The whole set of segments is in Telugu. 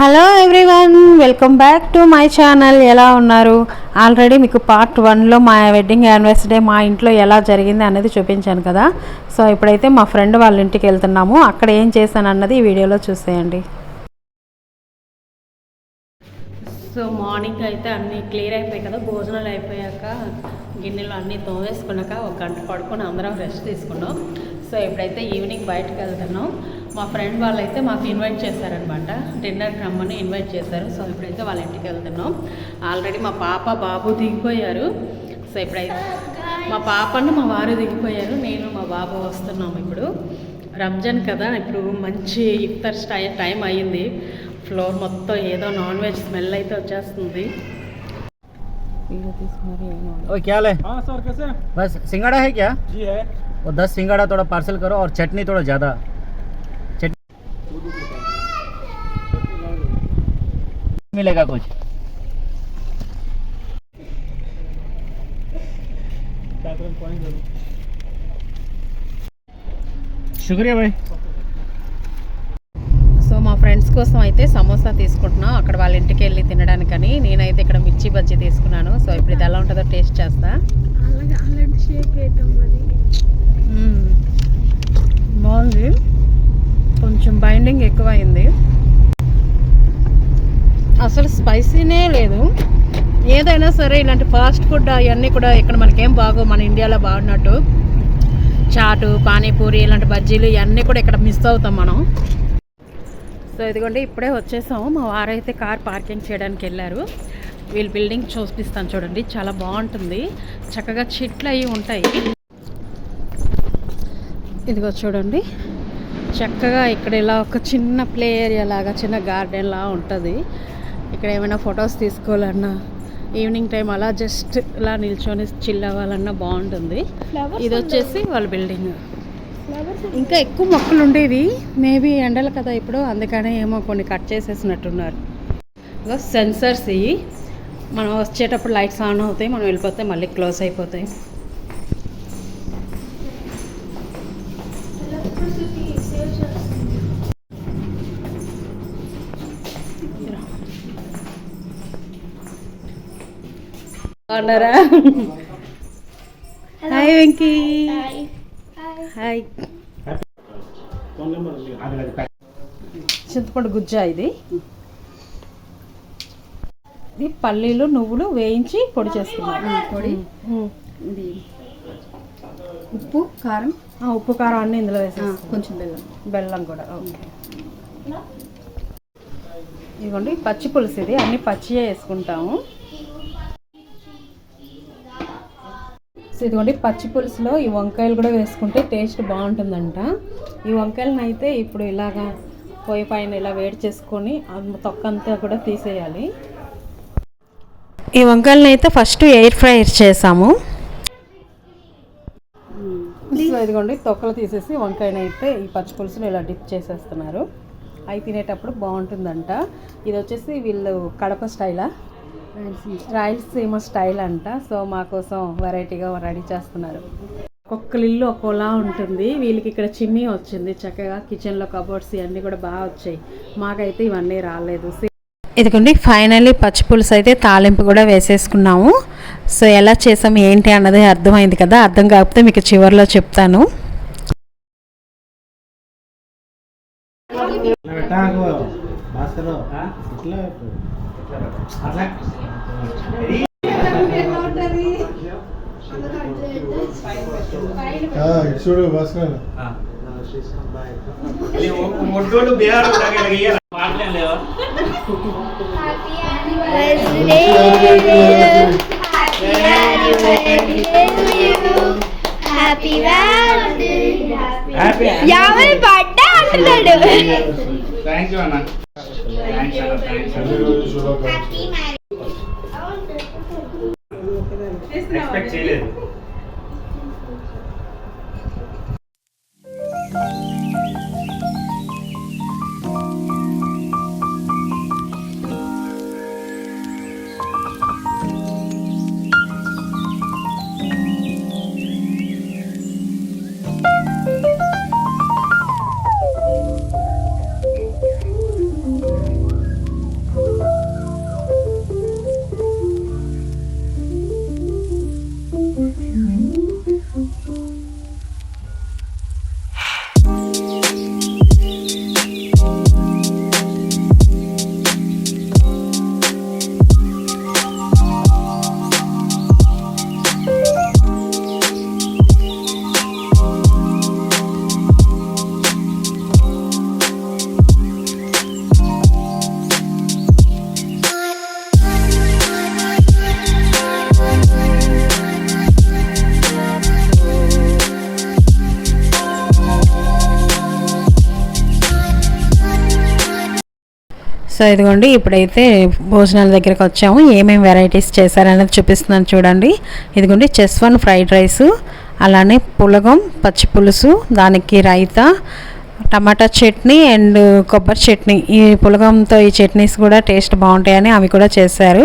Hello everyone welcome back to my channel ఎలా ఉన్నారు? ఆల్రెడీ మీకు పార్ట్ వన్లో మా వెడ్డింగ్ యానివర్సరీ మా ఇంట్లో ఎలా జరిగింది అనేది చూపించాను కదా. సో ఇప్పుడైతే మా ఫ్రెండ్ వాళ్ళ ఇంటికి వెళ్తున్నాము. అక్కడ ఏం చేశాను అన్నది ఈ వీడియోలో చూసేయండి. సో మార్నింగ్ అయితే అన్నీ క్లియర్ అయిపోయాయి కదా. భోజనాలు అయిపోయాక గిన్నెలు అన్నీ తోమేసుకున్నాక ఒక గంట పడుకొని అందరం రెస్ట్ తీసుకున్నాం. సో ఇప్పుడైతే ఈవినింగ్ బయటకు వెళ్తున్నాం మా ఫ్రెండ్ వాళ్ళు అయితే మాకు ఇన్వైట్ చేశారనమాట. డిన్నర్కి రమ్మని ఇన్వైట్ చేశారు. సో ఇప్పుడైతే వాళ్ళ ఇంటికి వెళ్తున్నాం. ఆల్రెడీ మా పాప బాబు దిగిపోయారు. సో ఇప్పుడైతే మా పాపను మా వారు దిగిపోయారు. నేను మా బాబు వస్తున్నాం ఇప్పుడు. రంజాన్ కదా ఇప్పుడు మంచి ఇఫ్తార్ స్టై టైం అయ్యింది ఫ్లోర్ మొత్తం ఏదో నాన్ వెజ్ స్మెల్ అయితే వచ్చేస్తుంది. ओए क्या ले? हाँ सर कैसे बस सिंगाड़ा है क्या? जी है। और दस सिंगाड़ा थोड़ा पार्सल करो और चटनी थोड़ा ज़्यादा। चटनी मिलेगा कुछ। शुक्रिया भाई। ఫ్రెండ్స్ కోసం అయితే సమోసా తీసుకుంటున్నాం. అక్కడ వాళ్ళ ఇంటికి వెళ్ళి తినడానికని. నేనైతే ఇక్కడ మిర్చి బజ్జీ తీసుకున్నాను. సో ఇప్పుడు ఇది ఎలా ఉంటుందో టేస్ట్ చేస్తా. బాగుంది. కొంచెం బైండింగ్ ఎక్కువైంది. అసలు స్పైసీనే లేదు. ఏదైనా సరే ఇలాంటి ఫాస్ట్ ఫుడ్ అవన్నీ కూడా ఇక్కడ మనకేం బాగో మన ఇండియాలో బాగున్నట్టు. చాటు పానీపూరి ఇలాంటి బజ్జీలు ఇవన్నీ కూడా ఇక్కడ మిస్ అవుతాం మనం. సో ఇదిగోండి ఇప్పుడే వచ్చేసాము. మా వారైతే కార్ పార్కింగ్ చేయడానికి వెళ్ళారు. వీళ్ళు బిల్డింగ్ చూపిస్తాను చూడండి. చాలా బాగుంటుంది. చక్కగా చెట్లు అవి ఉంటాయి. ఇదిగో చూడండి. చక్కగా ఇక్కడ ఇలా ఒక చిన్న ప్లే ఏరియా లాగా చిన్న గార్డెన్ లా ఉంటుంది. ఇక్కడ ఏమైనా ఫొటోస్ తీసుకోవాలన్నా ఈవినింగ్ టైం అలా జస్ట్ ఇలా నిల్చొని చిల్ అవ్వాలన్నా బాగుంటుంది. ఇది వచ్చేసి వాళ్ళ బిల్డింగ్. ఇంకా ఎక్కువ మొక్కలు ఉండేవి. మేబీ ఎండలు కదా ఇప్పుడు అందుకనే ఏమో కొన్ని కట్ చేసేసినట్టున్నారు. సెన్సర్స్ ఇవి. మనం వచ్చేటప్పుడు లైట్స్ ఆన్ అవుతాయి మనం వెళ్ళిపోతే మళ్ళీ క్లోజ్ అయిపోతాయి. బాగున్నారా? Hi Venky hi. చింతపండు గుజ్జా ఇది. ఇది పల్లీలు నువ్వులు వేయించి పొడి చేసుకున్నాను పొడి ఇది ఉప్పు కారం. ఉప్పు కారం అన్నీ ఇందులో వేసా కొంచెం బెల్లం. బెల్లం కూడా ఇదిగోండి పచ్చి పులుసు ఇది. అన్నీ పచ్చియే వేసుకుంటాము. సో ఇదిగోండి పచ్చి పులుసులో ఈ వంకాయలు కూడా వేసుకుంటే టేస్ట్ బాగుంటుందంట. ఈ వంకాయలను అయితే ఇప్పుడు ఇలాగా పొయ్యి పైన ఇలా వేడి చేసుకొని తొక్కంతా కూడా తీసేయాలి. ఈ వంకాయలను అయితే ఫస్ట్ ఎయిర్ ఫ్రైర్ చేసాము. ఇదిగోండి తొక్కలు తీసేసి వంకాయని అయితే ఈ పచ్చి పులుసులో ఇలా డిప్ చేసేస్తున్నారు. అవి తినేటప్పుడు బాగుంటుందంట. ఇది వచ్చేసి వీళ్ళు కడప స్టైలా. రాయలసీమ స్టైల్ అంట సో మా కోసం వెరైటీగా రెడీ చేస్తున్నారు. ఒక్కొక్క ఇల్లు ఒక్కోలా ఉంటుంది. వీళ్ళకి ఇక్కడ చిమ్నీ వచ్చింది. చక్కగా కిచెన్లో కబోర్డ్స్ ఇవన్నీ కూడా బాగా వచ్చాయి. మాకైతే ఇవన్నీ రాలేదు. ఇదిగోండి ఫైనల్లీ పచ్చి పులుసు అయితే తాలింపు కూడా వేసేసుకున్నాము. సో ఎలా చేసాం ఏంటి అన్నది అర్థమైంది కదా? అర్థం కాకపోతే మీకు చివరిలో చెప్తాను. చూడు వస్తున్నాను మొట్టోడు బీహార్ మాట్లాడలేవా ఎవరి బర్త్డే అంటున్నాడు థ్యాంక్ యూ అన్న ఎక్స్పెక్ట్ చేయలేదు. సో ఇదిగోండి ఇప్పుడైతే భోజనాల దగ్గరికి వచ్చాము. ఏమేమి వెరైటీస్ చేశారనేది చూపిస్తున్నాను చూడండి. ఇదిగోండి చెస్ వన్ ఫ్రైడ్ రైస్ అలానే పులగం పచ్చి పులుసు దానికి రైతా టమాటా చట్నీ అండ్ కొబ్బరి చట్నీ. ఈ పులగంతో ఈ చట్నీస్ కూడా టేస్ట్ బాగుంటాయని అవి కూడా చేశారు.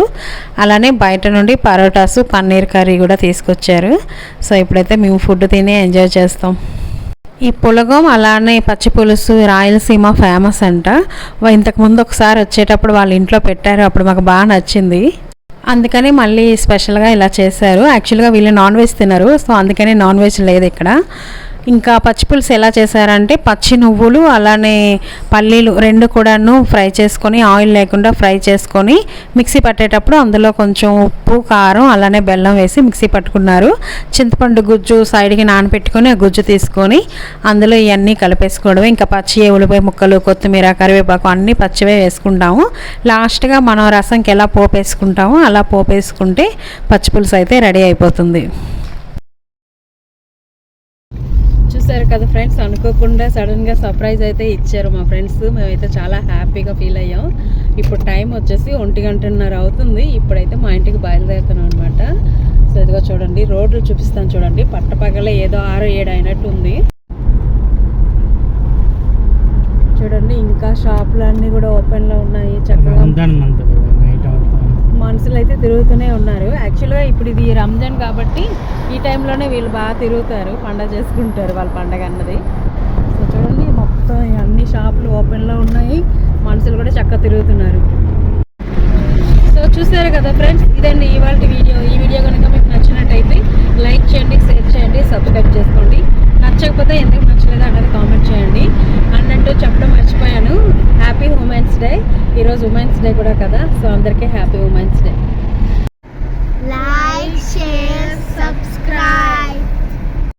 అలానే బయట నుండి పరోటాసు పన్నీర్ కర్రీ కూడా తీసుకొచ్చారు. సో ఇప్పుడైతే మేము ఫుడ్ తిని ఎంజాయ్ చేస్తాం. ఈ పులగం అలానే పచ్చి పులుసు రాయలసీమ ఫేమస్ అంట. ఇంతకుముందు ఒకసారి వచ్చేటప్పుడు వాళ్ళ ఇంట్లో పెట్టారు అప్పుడు మాకు బాగా నచ్చింది. అందుకని మళ్ళీ స్పెషల్గా ఇలా చేశారు. యాక్చువల్గా వీళ్ళు నాన్ వెజ్ తినరు సో అందుకని నాన్ వెజ్ లేదు ఇక్కడ. ఇంకా పచ్చిపులుసు ఎలా చేశారంటే పచ్చి నువ్వులు అలానే పల్లీలు రెండు కూడాను ఫ్రై చేసుకొని ఆయిల్ లేకుండా ఫ్రై చేసుకొని మిక్సీ పట్టేటప్పుడు అందులో కొంచెం ఉప్పు కారం అలానే బెల్లం వేసి మిక్సీ పట్టుకున్నారు. చింతపండు గుజ్జు సైడ్కి నానబెట్టుకొని ఆ గుజ్జు తీసుకొని అందులో ఇవన్నీ కలిపేసుకోవడం ఇంకా పచ్చి ఉల్లిపాయ ముక్కలు కొత్తిమీర కరివేపాకు అన్నీ పచ్చివే వేసుకుంటాము. లాస్ట్గా మనం రసంకి ఎలా పోపేసుకుంటామో అలా పోపు వేసుకుంటే అయితే రెడీ అయిపోతుంది. చూసారు కదా ఫ్రెండ్స్? అనుకోకుండా సడన్గా సర్ప్రైజ్ అయితే ఇచ్చారు మా ఫ్రెండ్స్. మేమైతే చాలా హ్యాపీగా ఫీల్ అయ్యాం. ఇప్పుడు టైం వచ్చేసి ఒంటి గంటన్నర అవుతుంది. ఇప్పుడైతే మా ఇంటికి బయలుదేరుతున్నాం అనమాట సో ఇదిగో చూడండి రోడ్లు చూపిస్తాను చూడండి. పట్టపగలే ఏదో ఆరు ఏడు అయినట్టు ఉంది. చూడండి ఇంకా షాపులు అన్నీ కూడా ఓపెన్లో ఉన్నాయి. చక్కగా రంజాన్ మంత్ కదా నైట్ అవుతుంది మనుషులు అయితే తిరుగుతూనే ఉన్నారు. యాక్చువల్గా ఇప్పుడు ఇది రంజాన్ కాబట్టి ఈ టైంలోనే వీళ్ళు బాగా తిరుగుతారు పండగ చేసుకుంటారు వాళ్ళ పండగ అన్నది. సో చూడండి మొత్తం అన్ని షాపులు ఓపెన్లో ఉన్నాయి. మనుషులు కూడా చక్కగా తిరుగుతున్నారు. సో చూసారు కదా ఫ్రెండ్స్ ఇదండి ఇవాళ వీడియో. ఈ వీడియో కనుక మీకు నచ్చినట్టయితే లైక్ చేయండి షేర్ చేయండి సబ్స్క్రైబ్ చేసుకోండి. ఉమెన్స్ డే ఈరోజు ఉమెన్స్ డే కూడా కదా సో అందరికీ happy women's day like share.